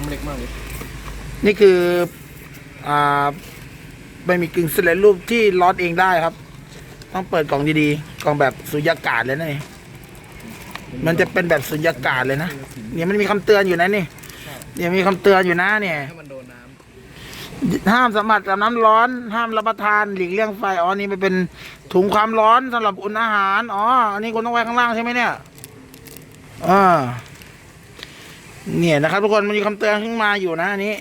น้ำเล็กมากเลยนี่คืออ่าไม่มีกึ่งสำเร็จรูปที่ร้อนเองได้ครับ ต้องเปิดกล่องดีๆกล่องแบบสุญญากาศเลยนะนี่มันจะเป็นแบบสุญญากาศเลยนะเนี่ยมันมีคำเตือนอยู่นะนี่เนี่ยมีคำเตือนอยู่นะเนี่ยให้มันโดนน้ำห้ามสัมผัสกับน้ำร้อน ห้ามรับประทานหลีกเลี่ยงไฟอ๋อนี่มันเป็นถุงความร้อนสำหรับอุ่นอาหารอ๋ออันนี้คุณต้องไว้ข้างล่างใช่ไหมเนี่ยอ่า เนี่ยนะครับ ทุกคนมันมีคำเตือนขึ้นมาอยู่นะอันนี้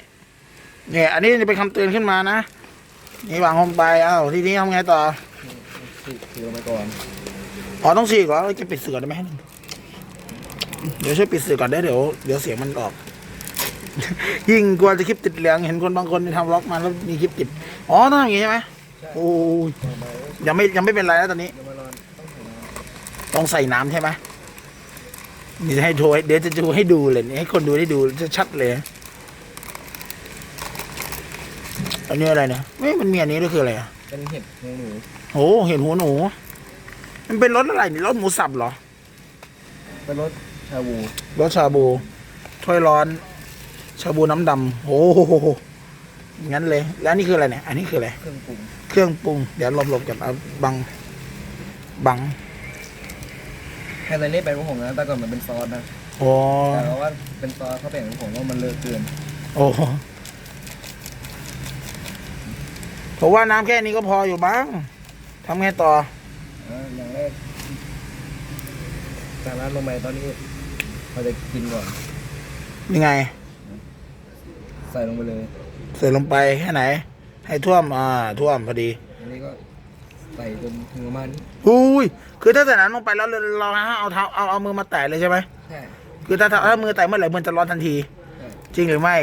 เนี่ย อันนี้จะเป็นคำเตือนขึ้นมานะนี่วางลงไปเอ้าทีนี้ทำไงต่อถือถือลงไปก่อนอ๋อต้องฉีกเหรอจะปิดเสือได้ไหมเดี๋ยวช่วยปิดเสือก่อนได้เดี๋ยวเดี๋ยวเสียงมันออก ยิ่งกลัวจะคลิปติดเหลืองเห็นคนบางคนทำล็อกมาแล้วมีคลิปติด อ๋อต้องอย่างงี้ใช่ไหมโอ้ยยังไม่ยังไม่เป็นไรแล้วตอนนี้เดี๋ยวมาร้อนต้องใส่น้ต้องใส่น้ำใช่ไหม นี่จะให้โชว์ให้เดี๋ยวจะดูให้ดูเลยนี่ให้คนดูได้ดูจะชัดเลย อันนี้อะไรเนี่ยไม่มันมีอันนี้ด้วยคืออะไรอะำเป็นเห็ดหูหนูโอ้เห็นหัวหนู มันเป็นรสอะไรนี่รสหมูสับเหรอ เป็นรสชาบูรสชาบู ถ้วยร้อน ชาบูน้ำดำโอ้โหงั้นเลย แล้วนี่คืออะไรเนี่ย อันนี้คืออะไร เครื่องปรุง เครื่องปรุง เดี๋ยวหลบๆกันเอาบัง บัง แค่ในนี้เป็นของผมนะแต่ก่อนมันเป็นซอสนะโอ้แต่ว่าเป็นซอสเขาแบ่งของผมว่ามันเลอะเกินโอ้ผมว่าน้ำแค่นี้ก็พออยู่บ้างทำไงต่ออ่าอย่างแรกจากนั้นลงไปตอนนี้เราจะกินก่อน ยังไง ใส่ลงไปเลย ใส่ลงไปแค่ไหน ให้ท่วม อ่า ท่วมพอดี อันนี้ก็ ใส่จนถึงประมาณนี้อุ้ยคือถ้าใส่น้ำลงไปแล้วเราเราเอาเท้าเอาเอามือมาแตะเลยใช่ไหมใช่คือถ้าถ้าถ้ามือแตะเมื่อไหร่มันจะร้อนทันที ใช่จริงหรือไม่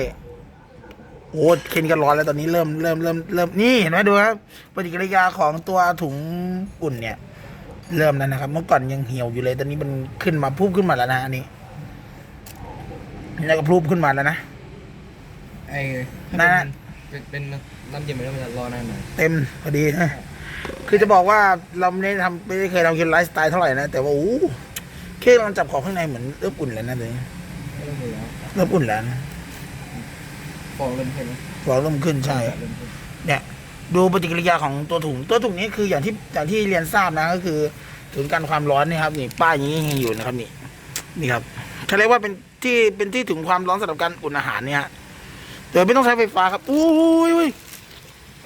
โอ้เคนก็ร้อนแล้วตอนนี้เริ่มเริ่มเริ่มเริ่มนี่เห็นไหมดูครับปฏิกิริยาของตัวถุงอุ่นเนี่ย เริ่มแล้วนะครับ เมื่อก่อนยังเหี่ยวอยู่เลย ตอนนี้มันขึ้นมาพุ่มขึ้นมาแล้วนะอันนี้นี่ก็พุ่มขึ้นมาแล้วนะ ไอ้นั่น เป็นเป็นน้ำเย็นไปแล้วมันจะรอนานหน่อย เต็มพอดีนะ คือจะบอกว่าเราไม่ได้ทำไม่ได้เคยทำคิดไลฟ์สไตล์เท่าไหร่นะ แต่ว่าโอ้แค่มันจับของข้างในเหมือนเริ่มอุ่นแล้วนะเลยไม่ต้องเลยแล้วเริ่มอุ่นแล้วนะฟองเริ่มเห็นไหมฟองเริ่มขึ้นใช่เริ่มขึ้นเนี่ยดูปฏิกิริยาของตัวถุง ตัวถุงนี้คืออย่างที่อย่างที่เรียนทราบนะก็คือศูนย์การความร้อนนี่ครับนี่ป้ายอย่างนี้ยังอยู่นะครับนี่นี่ครับเขาเรียกว่าเป็นที่เป็นที่ถุงความร้อนสำหรับการอุ่นอาหารเนี่ยฮะโดยไม่ต้องใช้ไฟฟ้าครับอู้ยอุ้ย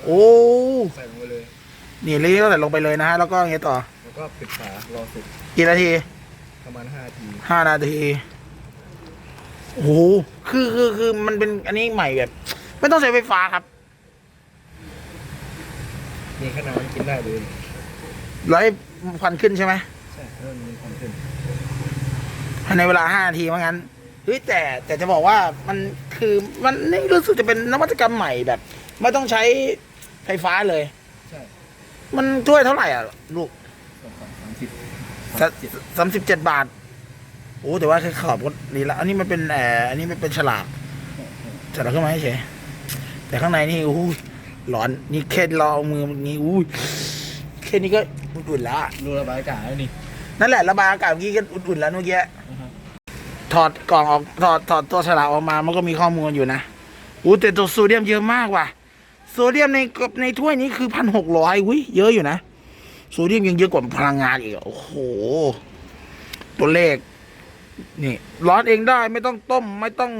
โอ้ใส่ลงไปเลย นี่เลยก็ใส่ลงไปเลยนะฮะแล้วก็ไงต่อแล้วก็ปิดฝารอสุกกี่นาทีประมาณ5นาทีห้านาทีโอ้โหคือคือคือมันเป็นอันนี้ใหม่แบบ ไม่ต้องใช้ไฟฟ้าครับมีขนาดมันกินได้เลยร้อยควันขึ้นใช่ไหมใช่เริ่มมีความขึ้นภายในเวลาห้านาทีว่างั้นเฮ้ยแต่แต่จะบอกว่ามันคือมันนี่รู้สึกจะเป็นนวัตกรรมใหม่แบบ ไม่ต้องใช้ไฟฟ้าเลย ใช่ มันถ้วยเท่าไหร่อะ ลูกสองสามสามสิบสามสิบเจ็ดบาท โอ้แต่ว่าแค่ขอบก็ดีละ อันนี้มันเป็นแอออันนี้มันเป็นฉลากฉลากขึ้นมาให้เฉยแต่ข้างในนี่อู้ยร้อนนี่แค่เราเอามือนี่อู้ยแค่นี้ก็อุ่นๆแล้วอะรูระบายอากาศแล้วนี่นั่นแหละระบายอากาศเมื่อกี้ก็อุ่นๆแล้วเมื่อกี้ถอดกล่องออกถอดถอดตัวฉลากออกมา มันก็มีข้อมูลอยู่นะอู้แต่ตัวโซเดียมเยอะมากว่ะ โซเดียมในกับในถ้วยนี้คือพันหกร้อยอุ้ยเยอะอยู่นะ โซเดียมยังเยอะกว่าพลังงานอีกโอ้โห ตัวเลข นี่ ร้อนเองได้ไม่ต้องต้ม ไม่ต้อง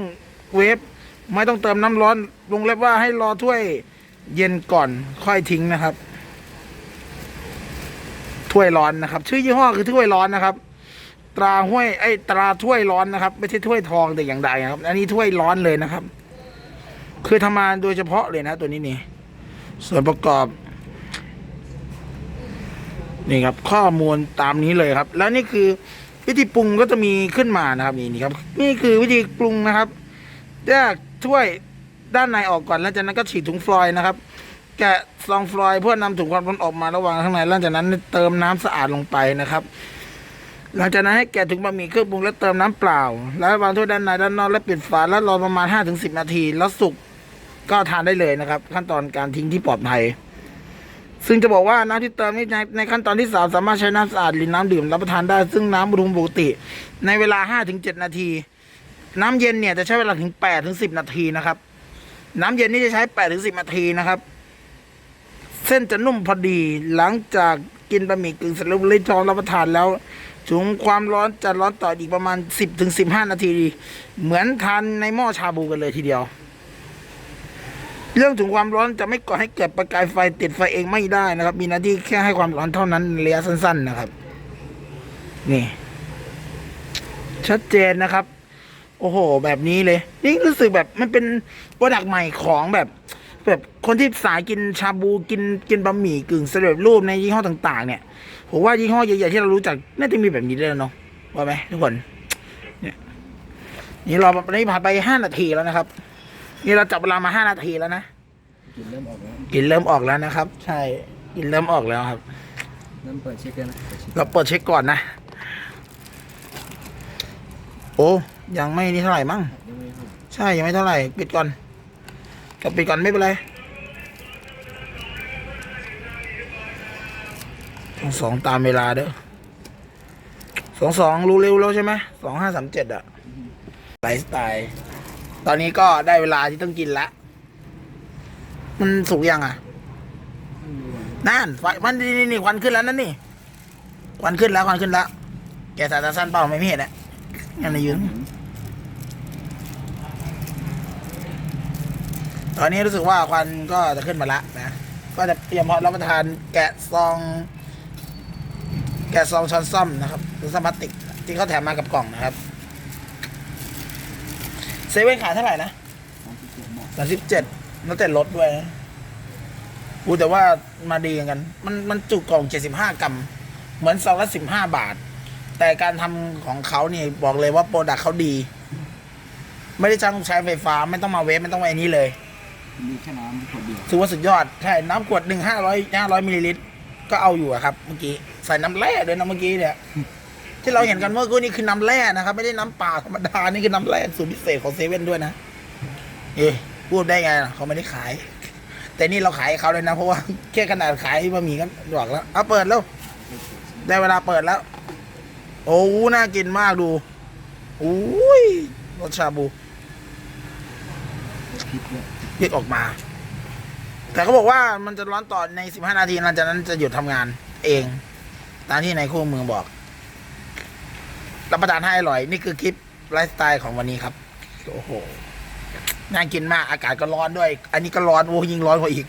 เวฟไม่ต้องเติมน้ำร้อนลงเล็บว่าให้รอถ้วยเย็นก่อนค่อยทิ้งนะครับ ถ้วยร้อนนะครับ ชื่อยี่ห้อคือถ้วยร้อนนะครับ ตราห้วยไอ้ตราถ้วยร้อนนะครับ ไม่ใช่ถ้วยทองแต่อย่างใดนะครับ อันนี้ถ้วยร้อนเลยนะครับ คือทำมาโดยเฉพาะเลยนะ ตัวนี้นี่ ส่วนประกอบ นี่ครับ ข้อมูลตามนี้เลยครับ แล้วนี่คือวิธีปรุงก็จะมีขึ้นมานะครับ นี่นี่ครับ นี่คือวิธีปรุงนะครับแยกถ้วยด้านในออกก่อนแล้วจากนั้นก็ฉีดถุงฟลอยล์นะครับ แกะซองฟลอยล์เพื่อนำถุงความร้อนออกมาระหว่างข้างในหลังจากนั้นเติมน้ำสะอาดลงไปนะครับหลังจากนั้นให้แกะถุงบะหมี่เครื่องปรุงแล้วเติมน้ำเปล่า แล้ววางถ้วยด้านในด้านนอกแล้วปิดฝาแล้วรอประมาณ5-10ถึงนาที แล้วสุก ก็ทานได้เลยนะครับ ขั้นตอนการทิ้งที่ปลอดภัย ซึ่งจะบอกว่าน้ำที่เติมนี่ในในขั้นตอนที่สามสามารถใช้น้ำสะอาดหรือน้ำดื่มรับประทานได้ ซึ่งน้ำอุณหภูมิปกติ ในเวลา5-7นาที น้ำเย็นเนี่ยจะใช้เวลาถึงแปดถึงสิบนาทีนะครับ น้ำเย็นนี่จะใช้แปดถึงสิบนาทีนะครับ เส้นจะนุ่มพอดีหลังจากกินบะหมี่กึ่งสำเร็จรูปทองรับประทานแล้วถุงความร้อนจะร้อนต่ออีกประมาณสิบถึงสิบห้านาที เหมือนทานในหม้อชาบูกันเลยทีเดียว เรื่องถุงความร้อนจะไม่ก่อให้เกิดประกายไฟติดไฟเองไม่ได้นะครับ มีหน้าที่แค่ให้ความร้อนเท่านั้นระยะสั้น ๆ นะครับ นี่ ชัดเจนนะครับ โอ้โห แบบนี้เลย นี่รู้สึกแบบมันเป็นโปรดักต์ใหม่ของแบบ แบบคนที่สายกินชาบูกินกินบะหมี่กึ่งสำเร็จรูปในยี่ห้อต่าง ๆ เนี่ยผมว่ายี่ห้อใหญ่ๆที่เรารู้จักน่าจะมีแบบนี้ด้วยเนาะว่าไหมทุกคน เนี่ย นี่เราตอนนี้ผ่านไปห้านาทีแล้วนะครับ นี่เราจับเวลามาห้านาทีแล้วนะกลิ่นเริ่มออกแล้วกลินเริ่มออกแล้วนะครับ ใช่กลินเริ่มออกแล้วครับ เริ่มเปิดเช็คกันนะเปิดเช็คเราเปิดเช็คก่อนนะ โอ้ยังไม่นี่เท่าไหร่มั้งยังไม่ครับใช่ยังไม่เท่าไหร่ ปิดก่อนก็ปิดก่อนไม่เป็นไรสองสองตามเวลาเด้อสองสองรู้เร็วแล้วใช่ไหมสองห้าสามเจ็ดอะไลฟ์สไตล์ ตอนนี้ก็ได้เวลาที่ต้องกินละ มันสุกยังอะ นั่นไฟมันนี่นี่ควันขึ้นแล้วนั่นนี่ควันขึ้นแล้วควันขึ้นแล้ว แกสายตาสั้นเปล่าไม่เห็นอะยังไงยืน ตอนนี้รู้สึกว่าควันก็จะขึ้นมาละนะ ก็จะเตรียมพร้อมรับประทานแกะซอง แกะซองช้อนซ่อมนะครับหรือซองพลาสติกที่เขาแถมมากับกล่องนะครับ เซเว่นขายเท่าไหร่นะสามสิบเจ็ดบาทสามสิบเจ็ดแล้วแต่ลดด้วยนะอูแต่ว่ามาดีกัน มันมันจุกล่องเจ็ดสิบห้ากรัม เหมือนซองละสิบห้าบาท แต่การทำของเขานี่บอกเลยว่าโปรดักเขาดี ไม่ได้จ้างใช้ไฟฟ้า ไม่ต้องมาเวฟไม่ต้องมาไอ้นี้เลยมีแค่น้ำขวดเดียวถือว่าสุดยอด ใช่ น้ำขวดหนึ่งห้าร้อยห้าร้อยมิลลิลิตร ก็เอาอยู่อะครับ เมื่อกี้ ใส่น้ำแร่ด้วยนะเมื่อกี้เนี่ย ที่เราเห็นกันเมื่อกี้นี่คือน้ำแร่นะครับ ไม่ได้น้ำเปล่าธรรมดา นี่คือน้ำแร่สูตรพิเศษของเซเว่นด้วยนะเอ๊พูดได้ไงเขาไม่ได้ขาย แต่นี่เราขายเขาเลยนะ เพราะว่าแค่ขนาดขายบะหมี่ก็บอกแล้วเอาเปิดแล้ว ได้เวลาเปิดแล้ว โอ้น่ากินมากดูอุ้ยรสชาบูพริกด้วยเรียกออกมา แต่เขาบอกว่ามันจะร้อนต่อใน 15 นาทีหลังจากนั้นจะหยุดทำงานเอง ตามที่ในคู่มือบอก รับประทานให้อร่อย นี่คือคลิปไลฟ์สไตล์ของวันนี้ครับ โอ้โห น่ากินมาก อากาศก็ร้อนด้วย อันนี้ก็ร้อน โอ้ยิงร้อนกว่าอีก